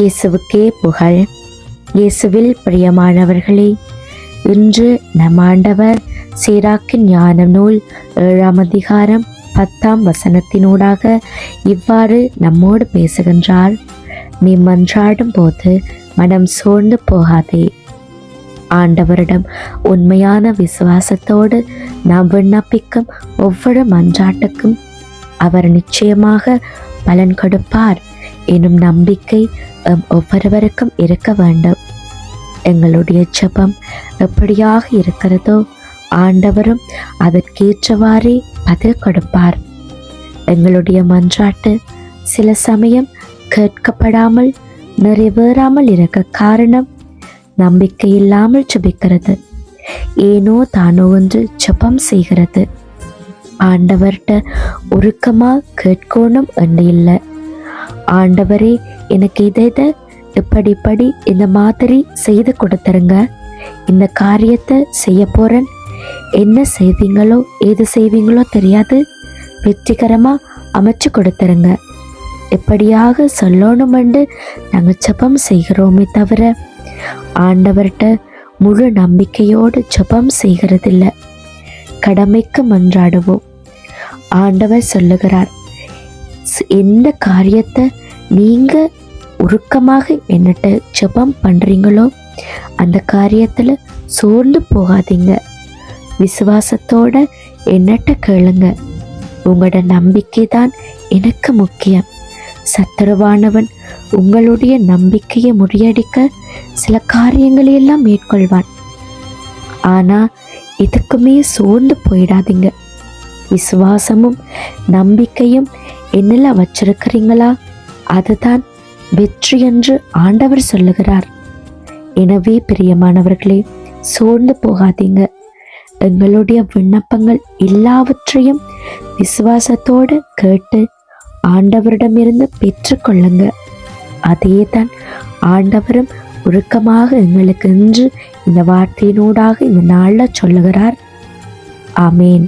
இயேசுவுக்கே புகழ். இயேசுவில் பிரியமானவர்களே இன்று நம் ஆண்டவர் சீராக்கின் ஞானம் நூல் ஏழாம் அதிகாரம் பத்தாம் வசனத்தினூடாக இவ்வாறு நம்மோடு பேசுகின்றார். நீ மன்றாடும் போது மனம் சோர்ந்து போகாதே. ஆண்டவரிடம் உண்மையான விசுவாசத்தோடு நாம் விண்ணப்பிக்கும் ஒவ்வொரு மன்றாட்டுக்கும் அவர் நிச்சயமாக பலன் கொடுப்பார். எனும் நம்பிக்கை எம் ஒவ்வொருவருக்கும் இருக்க வேண்டும். எங்களுடைய ஜெபம் எப்படியாக இருக்கிறதோ ஆண்டவரும் அதற்கேற்றவாறே பதில் கொடுப்பார். எங்களுடைய மன்றாட்டு சில சமயம் கேட்கப்படாமல் நிறைவேறாமல் இருக்க காரணம் நம்பிக்கை இல்லாமல் ஜபிக்கிறது. ஏனோ தானோ என்று ஜெபம் செய்கிறது. ஆண்டவர்கிட்ட உருக்கமா கேட்கணும் என்று இல்லை. ஆண்டவரே எனக்கு இதை இதை இப்படி இப்படி இந்த மாதிரி செய்து கொடுத்துருங்க. இந்த காரியத்தை செய்ய போகிறேன் என்ன செய்வீங்களோ ஏது செய்வீங்களோ தெரியாது. வெற்றிகரமாக அமைச்சு கொடுத்துருங்க. எப்படியாக சொல்லணுமெண்டு நாங்கள் ஜெபம் செய்கிறோமே தவிர ஆண்டவர்கிட்ட முழு நம்பிக்கையோடு ஜெபம் செய்கிறதில்ல. கடமைக்கு மன்றாடுவோம். ஆண்டவர் சொல்லுகிறார் எந்த காரியத்தை நீங்க உருக்கமாக என்னட்ட ஜெபம் பண்றீங்களோ அந்த காரியத்துல சோர்ந்து போகாதீங்க. விசுவாசத்தோட என்னட்ட கேளுங்க. உங்களோட நம்பிக்கை தான் எனக்கு முக்கியம். சத்துருவானவன் உங்களுடைய நம்பிக்கையை முறியடிக்க சில காரியங்களை எல்லாம் மேற்கொள்வான். ஆனா இதுக்குமே சோர்ந்து போயிடாதீங்க. விசுவாசமும் நம்பிக்கையும் என்னில் வச்சிருக்கிறீங்களா அதுதான் வெற்றி என்று ஆண்டவர் சொல்லுகிறார். எனவே பிரியமானவர்களே சோர்ந்து போகாதீங்க. எங்களுடைய விண்ணப்பங்கள் எல்லாவற்றையும் விசுவாசத்தோடு கேட்டு ஆண்டவரிடமிருந்து பெற்றுக்கொள்ளுங்க. அதே தான் ஆண்டவரும் உருக்கமாக எங்களுக்கு இன்று இந்த வார்த்தையினூடாக இந்த நாளில் சொல்லுகிறார். ஆமேன்.